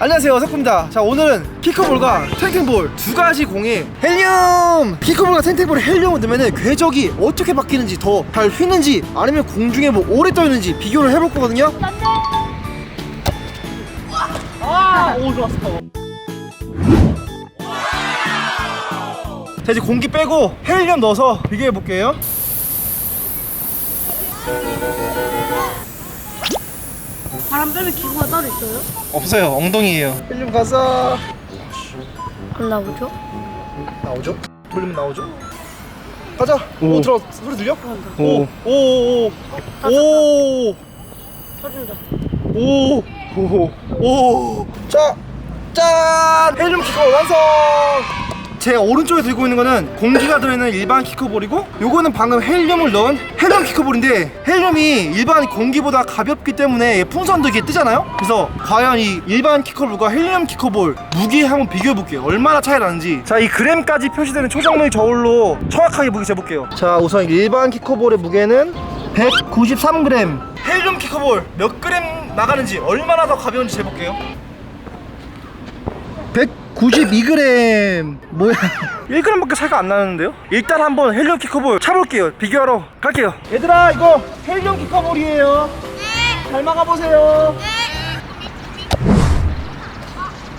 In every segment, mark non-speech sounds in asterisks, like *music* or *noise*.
안녕하세요 어석입니다. 자 오늘은 키커볼과 탱탱볼 두 가지 공에 헬륨! 키커볼과 탱탱볼에 헬륨을 넣으면 궤적이 어떻게 바뀌는지 더 잘 휘는지 아니면 공중에 뭐 오래 떠 있는지 비교를 해볼 거거든요. 아오 좋았어. 자 이제 공기 빼고 헬륨 넣어서 비교해 볼게요 바람 빼는 기구가 따로 있어요? 없어요 엉덩이에요 헬륨 가자 안 나오죠? 나오죠? 돌리면 나오죠? 가자. 오, 오. 들어 소리 들려? 오. 오, 오, 오, 터진다. 오, 오, 오. 자, 짠! 헬륨 키커 완성! 제 오른쪽에 들고 있는 거는 공기가 들어있는 일반 키커볼이고 요거는 방금 헬륨을 넣은 헬륨 키커볼인데 헬륨이 일반 공기보다 가볍기 때문에 풍선도 이게 뜨잖아요? 그래서 과연 이 일반 키커볼과 헬륨 키커볼 무게 한번 비교해 볼게요. 얼마나 차이 나는지. 자 이 그램까지 표시되는 초정밀 저울로 정확하게 무게 재볼게요. 자 우선 일반 키커볼의 무게는 193g 헬륨 키커볼 몇 그램 나가는지 얼마나 더 가벼운지 재볼게요 192g 뭐야 1g밖에 차이가 안 나는데요? 일단 한번 헬륨 키커볼 차볼게요 비교하러 갈게요 얘들아 이거 헬륨 키커볼이에요 잘 막아보세요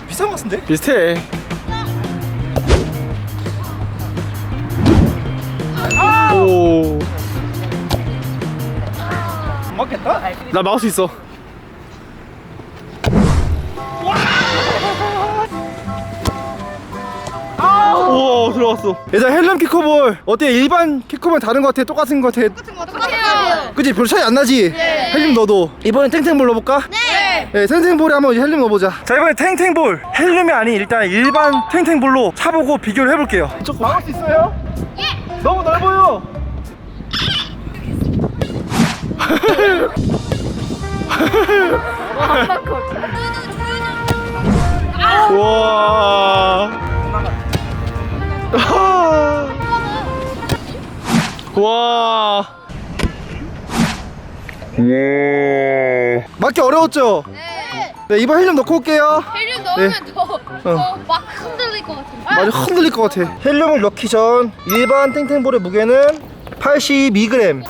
비싼 것 같은데? 비슷해. 오. 안 맞겠다? 나 막을 수 있어. 들어갔어. 얘들아 헬륨 키커볼 어때? 일반 키커볼 다른 것 같아? 똑같은 것 같아? 똑같아요. 그치 별로 차이 안 나지? 헬륨 넣어도 이번엔 탱탱볼 넣어볼까? 네. 네 탱탱볼에 한번 헬륨 넣어보자 자 이번엔 탱탱볼 헬륨이 아닌 일단 일반 탱탱볼로 차보고 비교를 해볼게요 막을 수 있어요? 예 너무 넓어요 와. *laughs* *laughs* 와. 예. 맞기 어려웠죠? 네. 네 이번 헬륨 넣고 올게요 헬륨 넣으면 네. 더막 흔들릴 것 같은데. 많이 흔들릴 것 같아 헬륨을 넣기 전 일반 탱탱볼의 무게는 82g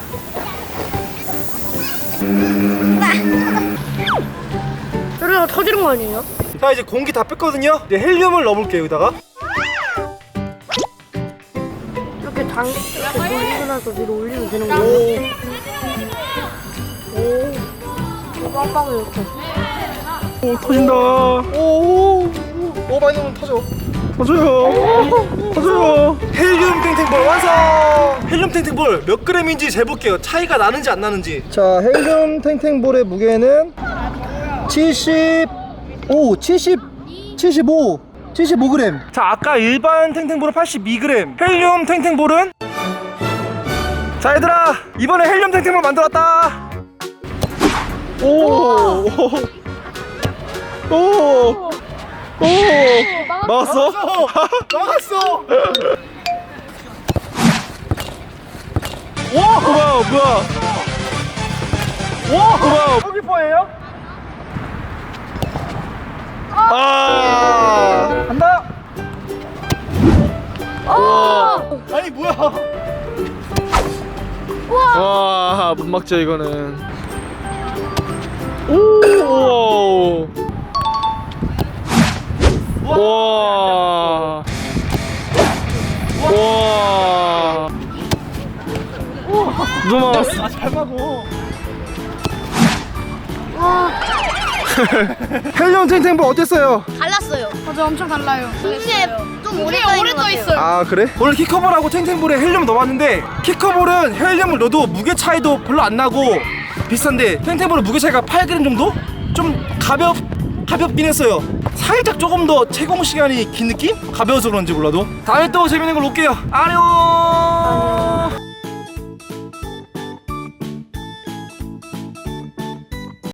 소리가 터지는 거 아니에요? 자 이제 공기 다 뺐거든요 이제 헬륨을 넣어볼게요 여기다가 이렇게 당 이렇게 물 일어나서 위로 올리면 되는 오 거예요? 오. 빵빵 이렇게. 오 터진다. 오, 오 많이 넣으면 터져. 터져요. 터져요. 헬륨 탱탱볼 완성. 헬륨 탱탱볼 몇 그램인지 재볼게요. 차이가 나는지 안 나는지. 자, 헬륨 탱탱볼의 무게는 75, 70, 75, 75g. 자, 아까 일반 탱탱볼은 82g. 헬륨 탱탱볼은 자, 얘들아 이번에 헬륨 탱탱볼 만들었다. 오. 오. 오. 막았어? 막았어. 와 뭐야 뭐야? 와? 여기 포예요? 아. 와. 아니 뭐야? 와, 못 막죠 이거는. 오. 와. 와. 누가 막았어? 아, 잘 막어. *laughs* 헬륨 탱탱볼 어땠어요? 달랐어요. 맞아 엄청 달라요. 공기에 좀 오래 오래 떠 있어요. 아 그래? 오늘 키커볼하고 탱탱볼에 헬륨 넣어봤는데 키커볼은 헬륨을 넣어도 무게 차이도 별로 안 나고 비싼데 탱탱볼은 무게 차이가 8g 정도? 좀 가볍 가볍긴 했어요. 살짝 조금 더 채공 시간이 긴 느낌? 가벼워서 그런지 몰라도 다음에 또 재밌는 걸 올게요. 안녕.